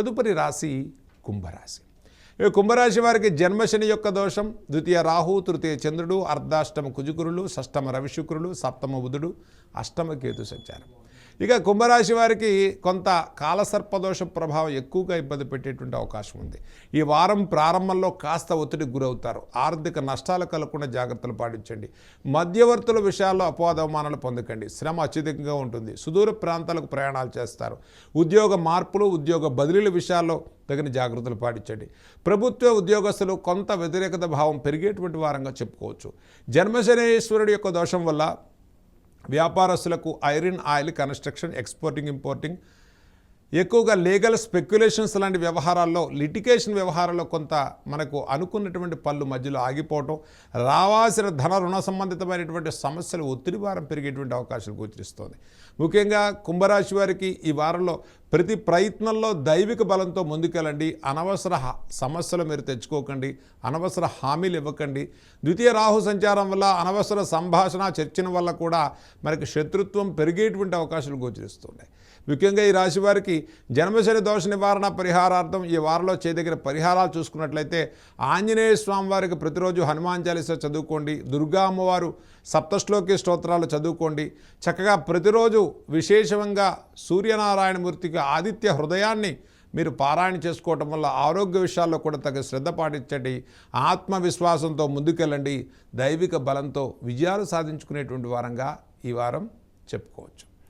తదుపరి రాశి కుంభరాశి. కుంభరాశి వారికి జన్మశని యొక్క దోషం ద్వితీయ రాహు తృతీయ చంద్రుడు అర్ధాష్టమ కుజుకురులు షష్టమ రవిశుక్రులు సప్తమ బుధుడు అష్టమ కేతు సంచారం. ఇక కుంభరాశి వారికి కొంత కాలసర్పదోష ప్రభావం ఎక్కువగా ఇబ్బంది పెట్టేటువంటి అవకాశం ఉంది. ఈ వారం ప్రారంభంలో కాస్త ఒత్తిడికి గురవుతారు. ఆర్థిక నష్టాలు కలగకుండా జాగ్రత్తలు పాటించండి. మధ్యవర్తుల విషయాల్లో అపవాదవమానాలు పొందకండి. శ్రమ అత్యధికంగా ఉంటుంది. సుదూర ప్రాంతాలకు ప్రయాణాలు చేస్తారు. ఉద్యోగ మార్పులు ఉద్యోగ బదిలీల విషయాల్లో తగిన జాగ్రత్తలు పాటించండి. ప్రభుత్వ ఉద్యోగస్తులు కొంత వ్యతిరేకత భావం పెరిగేటువంటి వారంగా చెప్పుకోవచ్చు. జన్మశనేశ్వరుడి యొక్క దోషం వల్ల వ్యాపారస్తులకు iron oil construction exporting importing ఎక్కువగా లీగల్ స్పెక్యులేషన్స్ లాంటి వ్యవహారాల్లో లిటికేషన్ వ్యవహారాల్లో కొంత మనకు అనుకున్నటువంటి పళ్ళు మధ్యలో ఆగిపోవటం రావాల్సిన ధన రుణ సంబంధితమైనటువంటి సమస్యలు ఒత్తిడి భారం పెరిగేటువంటి అవకాశాలు గోచరిస్తోంది. ముఖ్యంగా కుంభరాశి వారికి ఈ వారంలో ప్రతి ప్రయత్నంలో దైవిక బలంతో ముందుకెళ్ళండి. అనవసర సమస్యలు మీరు తెచ్చుకోకండి. అనవసర హామీలు ఇవ్వకండి. ద్వితీయ రాహు సంచారం వల్ల అనవసర సంభాషణ చర్చన వల్ల కూడా మనకి శత్రుత్వం పెరిగేటువంటి అవకాశాలు గోచరిస్తున్నాయి ముఖ్యంగా ఈ రాశి వారికి జన్మశని దోష నివారణ పరిహారార్థం ఈ వారంలో చేయదగిన పరిహారాలు చూసుకున్నట్లయితే ఆంజనేయ స్వామి వారికి ప్రతిరోజు హనుమాన్ చాలీసా చదువుకోండి. దుర్గా అమ్మవారు సప్తశ్లోకి స్తోత్రాలు చదువుకోండి. చక్కగా ప్రతిరోజు విశేషంగా సూర్యనారాయణమూర్తికి ఆదిత్య హృదయాన్ని మీరు పారాయణ చేసుకోవటం వల్ల ఆరోగ్య విషయాల్లో కూడా తగ్గ శ్రద్ధ పాటించండి. ఆత్మవిశ్వాసంతో ముందుకెళ్ళండి. దైవిక బలంతో విజయాలు సాధించుకునేటువంటి వారంగా ఈ వారం చెప్పుకోవచ్చు.